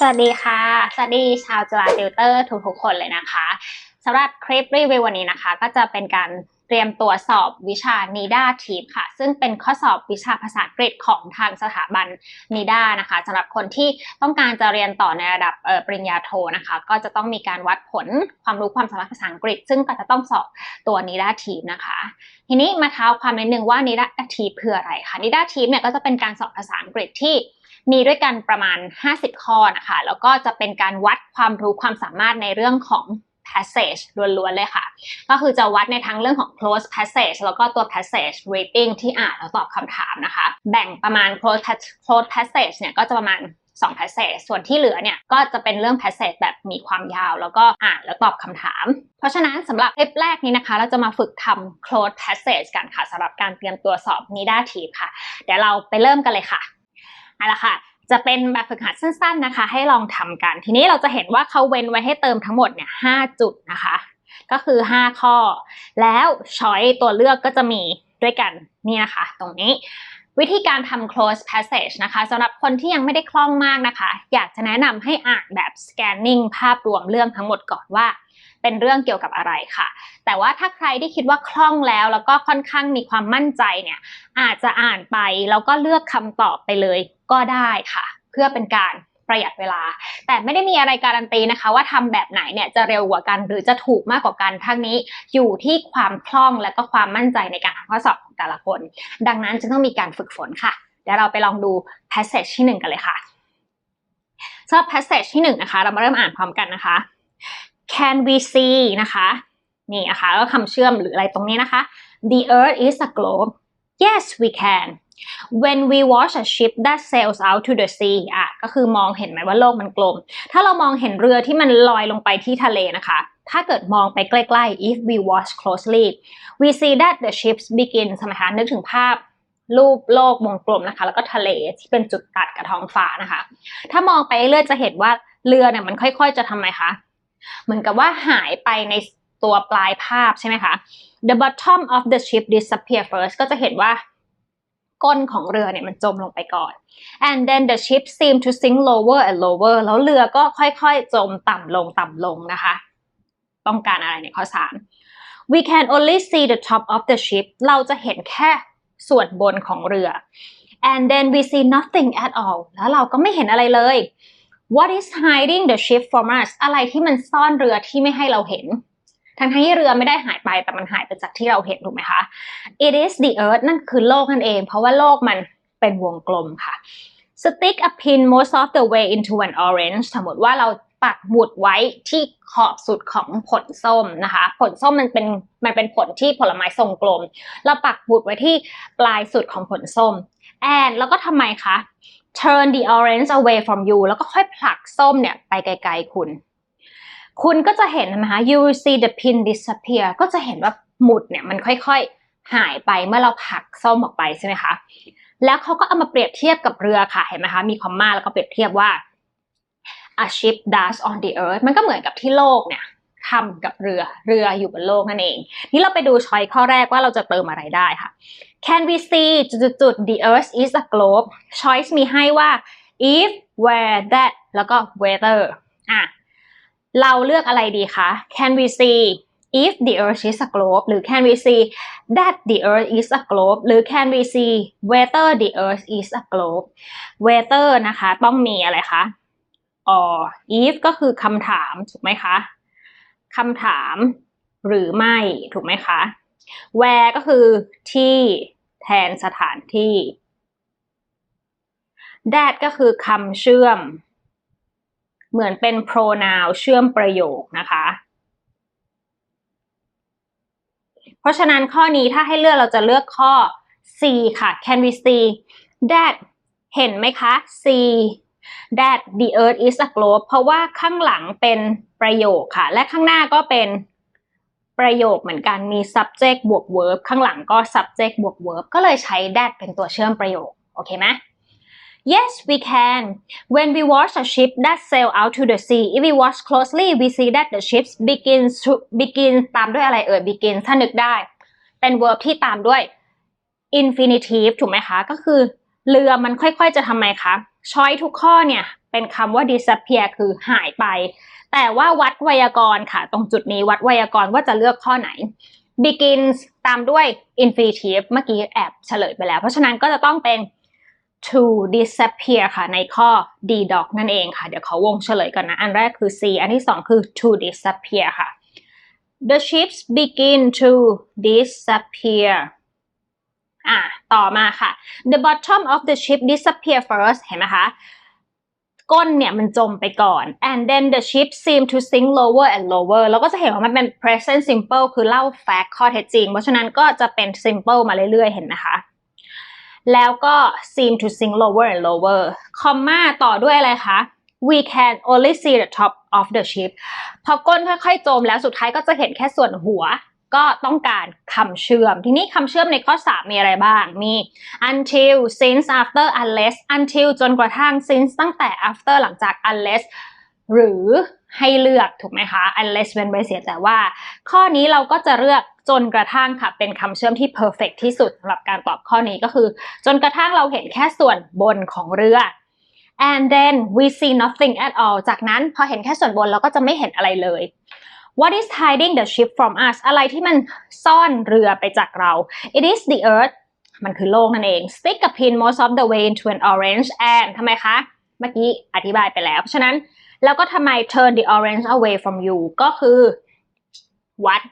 สวัสดีค่ะ สวัสดีชาวจุฬาติวเตอร์ทุกๆคนเลยนะคะสำหรับคลิปรีวิววันนี้นะคะ ก็จะเป็นการเตรียมตัวสอบวิชา NIDA TEAM ค่ะ ซึ่งเป็นข้อสอบวิชาภาษาอังกฤษของทางสถาบัน NIDA นะคะสำหรับคนที่ต้องการจะเรียนต่อในระดับปริญญาโทนะคะ ก็จะต้องมีการวัดผลความรู้ความสามารถภาษาอังกฤษ ซึ่งก็จะต้องสอบตัว NIDA TEAM นะคะ ทีนี้มาเท้าความนิดนึงว่า NIDA TEAM คืออะไรคะ NIDA TEAM เนี่ยก็จะเป็นการสอบภาษาอังกฤษที่ มีด้วยกันประมาณ 50 ข้อนะคะ แล้วก็จะเป็นการวัดความรู้ความสามารถในเรื่องของ passage ล้วนๆเลยค่ะ ก็คือจะวัดในทั้งเรื่องของ close passage แล้วก็ตัว passage reading ที่อ่านแล้วตอบคำถามนะคะ แบ่งประมาณ close close passage เนี่ยก็จะประมาณ2 passage ส่วนที่เหลือเนี่ยก็จะเป็นเรื่อง passage แบบมีความยาว แล้วก็อ่านแล้วตอบคำถาม เพราะฉะนั้นสำหรับคลิปแรกนี้นะคะ เราจะมาฝึกทำ close passage กันค่ะสำหรับการเตรียมตัวสอบ NIDA TEAM ค่ะ เดี๋ยวเราไปเริ่มกันเลยค่ะ เอาละค่ะ จะเป็นแบบฝึกหัดสั้นๆนะคะ ให้ลองทำกัน ทีนี้เราจะเห็นว่าเขาเว้นไว้ให้เติมทั้งหมดเนี่ยห้าจุดนะคะ ก็คือ 5 ข้อ แล้วช้อยตัวเลือกก็จะมีด้วยกันนี่นะคะ ตรงนี้วิธีการทำ close passage นะคะสำหรับคนที่ยังไม่ได้คล่องมากนะคะ อยากจะแนะนำให้อ่านแบบ scanning ภาพรวมเรื่องทั้งหมดก่อนว่า เป็นเรื่องเกี่ยวกับอะไรค่ะ แต่ว่าถ้าใครที่คิดว่าคล่องแล้วแล้วก็ค่อนข้างมีความมั่นใจเนี่ยอาจจะอ่านไปแล้วก็เลือกคำตอบไปเลยก็ได้ค่ะ เพื่อเป็นการประหยัดเวลา แต่ไม่ได้มีอะไรการันตีนะคะ ว่าทำแบบไหนเนี่ยจะเร็วกว่ากันหรือจะถูกมากกว่ากันทั้งนี้อยู่ที่ความคล่องและก็ความมั่นใจในการทำข้อสอบของแต่ละคน ดังนั้นจึงต้องมีการฝึกฝนค่ะเดี๋ยวเราไปลองดู passage ที่หนึ่งกันเลยค่ะสำหรับ passage ที่หนึ่งนะคะ เรามาเริ่มอ่านพร้อมกันนะคะ can we see นะคะนี่นะคะแล้วก็คำเชื่อมหรืออะไรตรงนี้นะคะ the earth is a globe yes we can when we watch a ship that sails out to the sea อะก็คือมองเห็นไหมว่าโลกมันกลม ถ้าเรามองเห็นเรือที่มันลอยลงไปที่ทะเลนะคะ ถ้าเกิดมองไปใกล้ๆ if we watch closely we see that the ships begin ใช่ไหมคะนึกถึงภาพรูปโลกวงกลมนะคะ แล้วก็ทะเลที่เป็นจุดตัดกับท้องฟ้านะคะ ถ้ามองไปเรื่อยจะเห็นว่าเรือเนี่ยมันค่อย ๆ จะทำไมคะ เหมือนกับว่าหายไปในตัวปลายภาพใช่ไหมคะ the bottom of the ship disappear first ก็จะเห็นว่าก้นของเรือเนี่ยมันจมลงไปก่อน and then the ship seem to sink lower and lower แล้วเรือก็ค่อยๆ จมต่ำลงต่ำลงนะคะ ต้องการอะไรในข้อสาม we can only see the top of the ship เราจะเห็นแค่ส่วนบนของเรือ and then we see nothing at all แล้วเราก็ไม่เห็นอะไรเลย what is hiding the ship from us อะไรที่มันซ่อนเรือที่ไม่ให้เราเห็น ทั้งที่เรือไม่ได้หายไปแต่มันหายไปจากที่เราเห็นถูกไหมคะ it is the earth นั่นคือโลกนั่นเอง เพราะว่าโลกมันเป็นวงกลมค่ะ stick a pin most of the way into an orange สมมติว่าเราปักหมุดไว้ที่ขอบสุดของผลส้มนะคะ ผลส้มมันเป็นมันเป็นผลที่ผลไม้ทรงกลม เราปักหมุดไว้ที่ปลายสุดของผลส้ม and แล้วก็ทำไมคะ turn the orange away from you แล้วก็ค่อยผลักส้มเนี่ยไปไกลๆคุณ คุณก็จะเห็นนะคะ you will see the pin disappear ก็จะเห็นว่าหมุดเนี่ยมันค่อยๆหายไปเมื่อเราผลักส้มออกไปใช่ไหมคะ แล้วเขาก็เอามาเปรียบเทียบกับเรือค่ะ เห็นไหมคะ มีคอมมาแล้วก็เปรียบเทียบว่า a ship does on the earth มันก็เหมือนกับที่โลกเนี่ย ทำกับเรือ เรืออยู่บนโลกนั่นเอง นี่เราไปดูช้อยข้อแรกว่าเราจะเติมอะไรได้ค่ะ Can we see จุดๆ the earth is a globe choice มีให้ว่า if where that แล้วก็ whether อะ เราเลือกอะไรดีคะ Can we see if the earth is a globe หรือ Can we see that the earth is a globe หรือ Can we see whether the earth is a globe whether นะคะ ต้องมีอะไรคะ or if ก็คือคำถาม ถูกไหมคะ คำถามหรือไม่ถูกไหมคะ where ก็คือที่แทนสถานที่ that ก็คือคำเชื่อม เหมือนเป็น pronoun เชื่อมประโยคนะคะ เพราะฉะนั้นข้อนี้ถ้าให้เลือกเราจะเลือกข้อ C ค่ะ Can we see that เห็นไหมคะ C that the earth is a globe เพราะว่าข้างหลังเป็น ประโยคค่ะ และข้างหน้าก็เป็นประโยคเหมือนกันมี subject บวก verb ข้างหลังก็ subject บวก verb ก็เลยใช้ that เป็นตัวเชื่อมประโยค โอเคไหม Yes, we can. When we watch a ship that sail out to the sea, if we watch closely, we see that the ships begins to begin ตามด้วยอะไรเอ่ย begin ถ้านึกได้ เป็น verb ที่ตามด้วย infinitive ถูกไหมคะ ก็คือเรือมันค่อยๆจะทำไมคะช้อยทุกข้อเนี่ยเเป็นคำว่า disappear คือหายไป แต่ว่าวัดไวยากรณ์ค่ะ ตรงจุดนี้วัดไวยากรณ์ว่าจะเลือกข้อไหน begins ตามด้วย infinitive เมื่อกี้แอบเฉลยไปแล้ว เพราะฉะนั้นก็จะต้องเป็น to disappear ค่ะ ในข้อ d doc นั่นเองค่ะ เดี๋ยวเขาวงเฉลยก่อนนะ อันแรกคือ c อันที่สองคือ to disappear ค่ะ the ships begin to disappear อะ ต่อมาค่ะ the bottom of the ship disappear first เห็นไหมคะ ก้นเนี่ยมันจมไปก่อน and then the ship seemed to sink lower and lower แล้วก็จะเห็นว่ามันเป็น present simple คือเล่า fact ข้อเท็จจริง เพราะฉะนั้นก็จะเป็น simple มาเรื่อยๆ เห็นไหมคะ แล้วก็ seem to sink lower and lower คอมมาต่อด้วยอะไรคะ we can only see the top of the ship พอก้นค่อยๆ จมแล้วสุดท้ายก็จะเห็นแค่ส่วนหัว ก็ต้องการคำเชื่อม ทีนี้คำเชื่อมในข้อ 3 มีอะไรบ้าง มี until since after unless until จนกระทั่ง since ตั้งแต่ after หลังจาก unless หรือให้เลือกถูกไหมคะ unless เป็นไปเสียแต่ว่า ข้อนี้เราก็จะเลือกจนกระทั่งค่ะ เป็นคำเชื่อมที่ perfect ที่สุดสำหรับการตอบข้อนี้ก็คือ จนกระทั่งเราเห็นแค่ส่วนบนของเรือ and then we see nothing at all จากนั้นพอเห็นแค่ส่วนบนเราก็จะไม่เห็นอะไรเลย What is hiding the ship from us อะไรที่มันซ่อนเรือไปจากเรา It is the earth มันคือโลกนั่นเอง Stick a pin most of the way into an orange and ทำไมคะ เมื่อกี้อธิบายไปแล้ว เพราะฉะนั้นแล้วก็ทำไม turn the orange away from you ก็คือวัด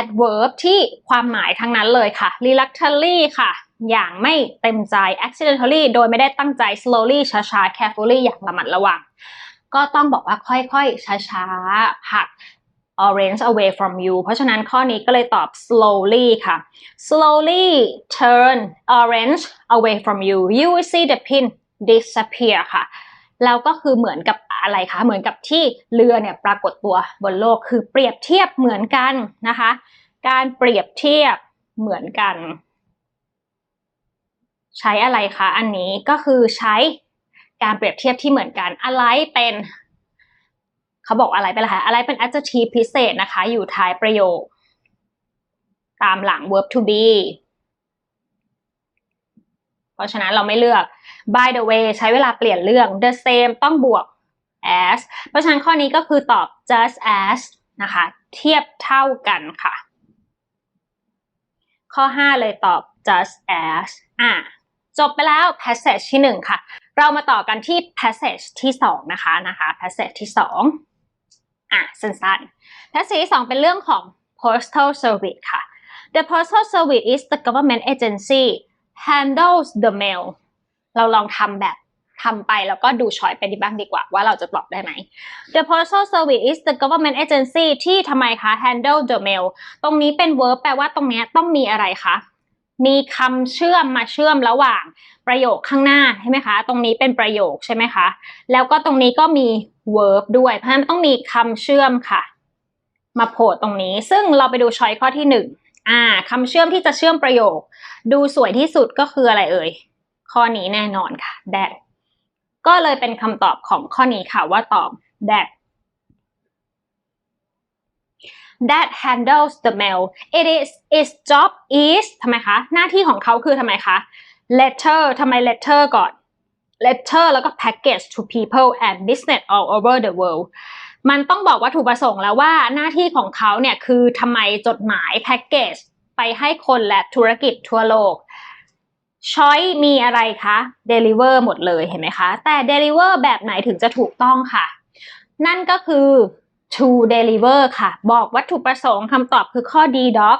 adverb ที่ความหมายทั้งนั้นเลยค่ะ reluctantly ค่ะ อย่างไม่เต็มใจ accidentally โดยไม่ได้ตั้งใจ slowly ช้าๆ carefully อย่างระมัดระวัง ก็ต้องบอกว่าค่อยๆ ช้าๆ ผัก orange away from you เพราะฉะนั้นข้อนี้ก็เลยตอบ slowly ค่ะ slowly turn orange away from you you will see the pin disappear ค่ะแล้วก็คือเหมือนกับอะไรคะ เหมือนกับที่เรือเนี่ยปรากฏตัวบนโลก คือเปรียบเทียบเหมือนกันนะคะ การเปรียบเทียบเหมือนกัน ใช้อะไรคะ อันนี้ก็คือใช้การเปรียบเทียบที่เหมือนกัน อะไรเป็น เขาบอกอะไรเป็นอะคะอะไรเป็น adjective พิเศษนะคะ อยู่ท้ายประโยค ตามหลัง verb to be เพราะฉะนั้นเราไม่เลือก by the way ใช้เวลาเปลี่ยนเรื่อง the same ต้องบวก as เพราะฉะนั้นข้อนี้ก็คือตอบ just as นะคะ เทียบเท่ากันค่ะ ข้อ 5 เลยตอบ just as อะจบไปแล้ว passage ที่ 1 ค่ะ เรามาต่อกันที่ passage ที่ 2 นะคะนะคะ passage ที่ 2 อะสั้นๆ passage ที่2เป็นเรื่องของ postal service ค่ะ The postal service is the government agency handles the mail เราลองทำแบบทำไปแล้วก็ดูช้อยไปดีบ้างดีกว่าว่าเราจะตอบได้ไหม The postal service is the government agency ที่ทำไมคะ handle the mail ตรงนี้เป็น verb แปลว่าตรงนี้ต้องมีอะไรคะ มีคำเชื่อมมาเชื่อมระหว่างประโยคข้างหน้าใช่ไหมคะ ตรงนี้เป็นประโยคใช่ไหมคะ แล้วก็ตรงนี้ก็มี verb ด้วย เพราะฉะนั้นต้องมีคำเชื่อมค่ะ มาโผล่ตรงนี้ ซึ่งเราไปดูช้อยข้อที่หนึ่งอ่าคำเชื่อมที่จะเชื่อมประโยค ดูสวยที่สุดก็คืออะไรเอ่ย ข้อนี้แน่นอนค่ะ that ก็เลยเป็นคำตอบของข้อนี้ค่ะว่าตอบ that that handles the mail it is its job is ทำไมคะ หน้าที่ของเขาคือทำไมคะ letter ทำไม letter ก่อน letter แล้วก็ package to people and business all over the world มันต้องบอกวัตถุประสงค์แล้วว่าหน้าที่ของเขาเนี่ยคือทำไมจดหมาย package ไปให้คนและธุรกิจทั่วโลกช้อยมีอะไรคะ deliver หมดเลยเห็นไหมคะ แต่ deliver แบบไหนถึงจะถูกต้องค่ะ นั่นก็คือ to deliver ค่ะ บอกวัตถุประสงค์คำตอบคือข้อ D doc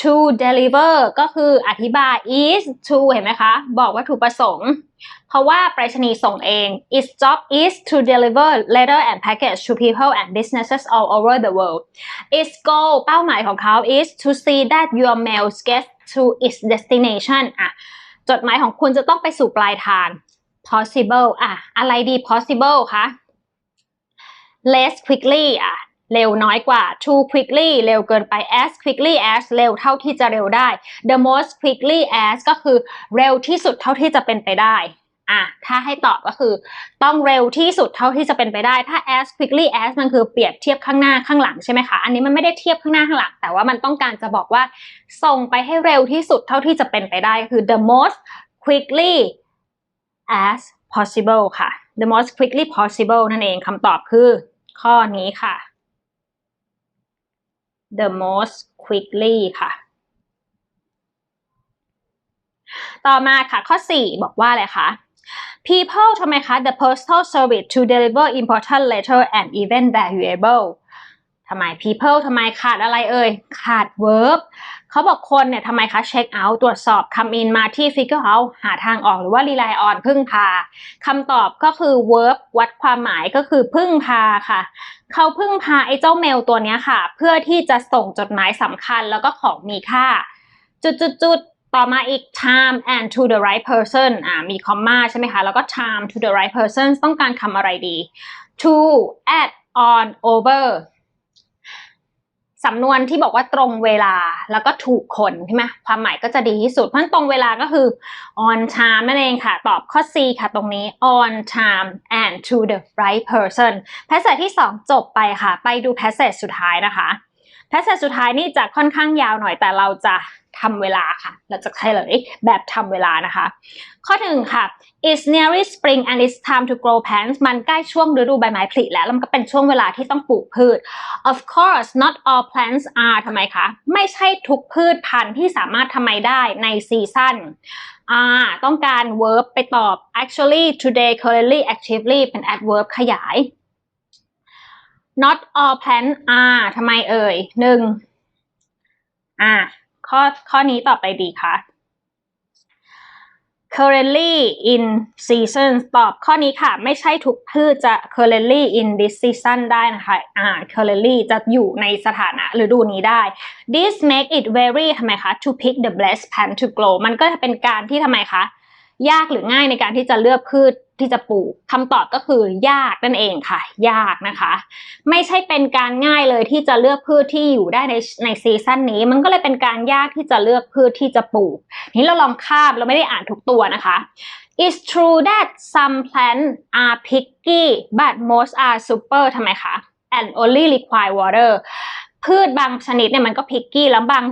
to deliver ก็คืออธิบาย is to เห็นไหมคะ บอกวัตถุประสงค์ เพราะว่าไปรษณีย์ส่งเอง its job is to deliver letter and package to people and businesses all over the world its goal เป้าหมายของเขา is to see that your mail gets to its destination อะ จดหมายของคุณจะต้องไปสู่ปลายทาง possible อะ อะไรดี possible คะ less quickly อะเร็วน้อยกว่า too quickly เร็วเกินไป as quickly as เร็วเท่าที่จะเร็วได้ the most quickly as ก็คือเร็วที่สุดเท่าที่จะเป็นไปได้อะถ้าให้ตอบก็คือ ต้องเร็วที่สุดเท่าที่จะเป็นไปได้ ถ้า as quickly as มันคือเปรียบเทียบข้างหน้าข้างหลังใช่ไหมคะ อันนี้มันไม่ได้เทียบข้างหน้าข้างหลัง แต่ว่ามันต้องการจะบอกว่า ส่งไปให้เร็วที่สุดเท่าที่จะเป็นไปได้คือ the most quickly as possible ค่ะ the most quickly possible นั่นเองคำตอบคือ ข้อนี้ค่ะ the most quickly ค่ะ ต่อมาค่ะข้อ 4 บอกว่าอะไรคะ people ทำไมคะ the postal service to deliver important letter and even valuable ทำไม people ทำไมขาดอะไรเอ่ย ขาด verb เขาบอกคนเนี่ยทำไมคะ check out ตรวจสอบ come in มาที่ figure out หาทางออกหรือว่า rely on พึ่งพาคำตอบก็คือ verb วัดความหมายก็คือพึ่งพาค่ะ เขาพึ่งพาไอ้เจ้าเมลตัวนี้ค่ะ เพื่อที่จะส่งจดหมายสำคัญแล้วก็ของมีค่า จุดๆๆต่อมาอีก time and to the right person อ่า มีคอมมาใช่ไหมคะ แล้วก็ time to the right person ต้องการคำอะไรดี to at on over สำนวนที่บอกว่าตรงเวลาแล้วก็ถูกคนใช่ไหมความหมายก็จะดีที่สุดเพราะตรงเวลาก็คือ on time นั่นเองค่ะ ตอบข้อ C ค่ะตรงนี้ on time and to the right person passage ที่ 2 จบไปค่ะ ไปดู passage สุดท้ายนะคะ passage สุดท้ายนี่จะค่อนข้างยาวหน่อยแต่เราจะทำเวลาค่ะ เราจะเลยแบบทำเวลานะคะ ข้อหนึ่งค่ะ it's nearly spring and it's time to grow plants มันใกล้ช่วงฤดูใบไม้ผลิแล้วแล้วมันก็เป็นช่วงเวลาที่ต้องปลูกพืช of course not all plants are ทำไมคะ ไม่ใช่ทุกพืชพันธุ์ที่สามารถทำไมได้ในซีซั่นอ่าต้องการ verb ไปตอบ actually today currently actively เป็น adverb ขยาย not all plants are ทำไมเอ่ยหนึ่งอ่าข้อข้อนี้ต่อไปดีคะ currently in season ตอบข้อนี้ค่ะ ไม่ใช่ทุกพืชจะ currently in this season ได้นะคะอ่า currently จะอยู่ในสถานะฤดูนี้ได้ this make it very ทำไมคะ to pick the best plant to grow มันก็จะเป็นการที่ทำไมคะ ยากหรือง่ายในการที่จะเลือกพืช ที่จะปลูกคำตอบก็คือยากนั่นเองค่ะ ยากนะคะ ไม่ใช่เป็นการง่ายเลยที่จะเลือกพืชที่อยู่ได้ในในซีซั่นนี้ มันก็เลยเป็นการยากที่จะเลือกพืชที่จะปลูก นี้เราลองข้ามเราไม่ได้อ่านทุกตัวนะคะ It's true that some plants are picky but most are super ทำไมคะ and only require water พืชบางชนิดเนี่ยมันก็พิกกี้แล้วบาง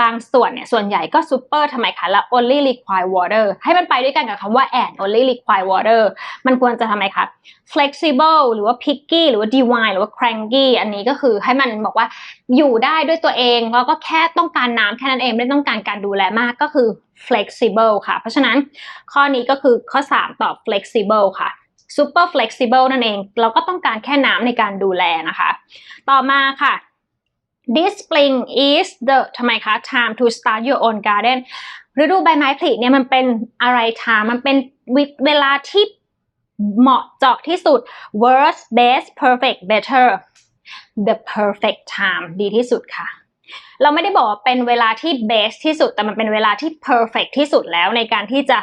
บางส่วนเนี่ยส่วนใหญ่ก็ซูเปอร์ทำไมคะแล้ว only require water ให้มันไปด้วยกันกับคำว่า and only require water มันควรจะทำไมคะ flexible หรือว่า picky หรือว่า divine หรือว่า cranky อันนี้ก็คือให้มันบอกว่าอยู่ได้ด้วยตัวเองแล้วก็แค่ต้องการน้ำแค่นั้นเองไม่ต้องการการดูแลมากก็คือ flexible ค่ะ เพราะฉะนั้นข้อนี้ก็คือข้อ 3 ตอบ flexible ค่ะ super flexible นั่นเอง เราก็ต้องการแค่น้ำในการดูแลนะคะ ต่อมาค่ะ This spring is the ทำไมคะ time to start your own garden ฤดูใบไม้ผลิเนี่ยมันเป็นอะไร time มันเป็นเวลาที่เหมาะเจาะที่สุด worst best perfect better the perfect time ดีที่สุดค่ะ เราไม่ได้บอกว่าเป็นเวลาที่ best ที่สุด แต่มันเป็นเวลาที่ perfect ที่สุดแล้วในการที่จะ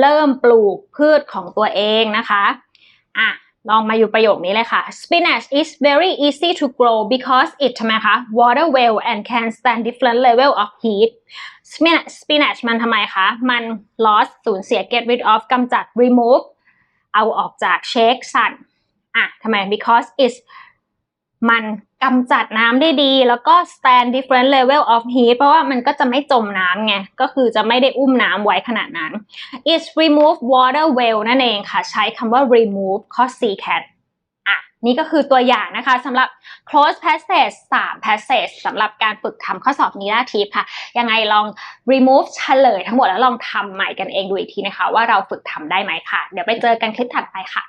เริ่มปลูกพืชของตัวเองนะคะ อะ ลองมาอยู่ประโยคนี้เลยค่ะ spinach is very easy to grow because it ทำไมคะ water well and can stand different level of heat spinach spinach มันทำไมคะ มัน loss สูญเสีย get rid of กำจัด remove เอาออกจาก shake สั่นอะทำไม because it's มันกำจัดน้ำได้ดี แล้วก็ stand different level of heat เพราะว่ามันก็จะไม่จมน้ำไง ก็คือจะไม่ได้อุ้มน้ำไว้ขนาดนั้น is remove water well นั่นเองค่ะ ใช้คำว่า remove ข้อ C cat อะ นี่ก็คือตัวอย่างนะคะสำหรับ close passage 3 passage สำหรับการฝึกทำข้อสอบนี้นาทีค่ะ ยังไงลอง remove เฉลยทั้งหมดแล้วลองทำใหม่กันเองดูอีกทีนะคะ ว่าเราฝึกทำได้ไหมค่ะ เดี๋ยวไปเจอกันคลิปถัดไปค่ะ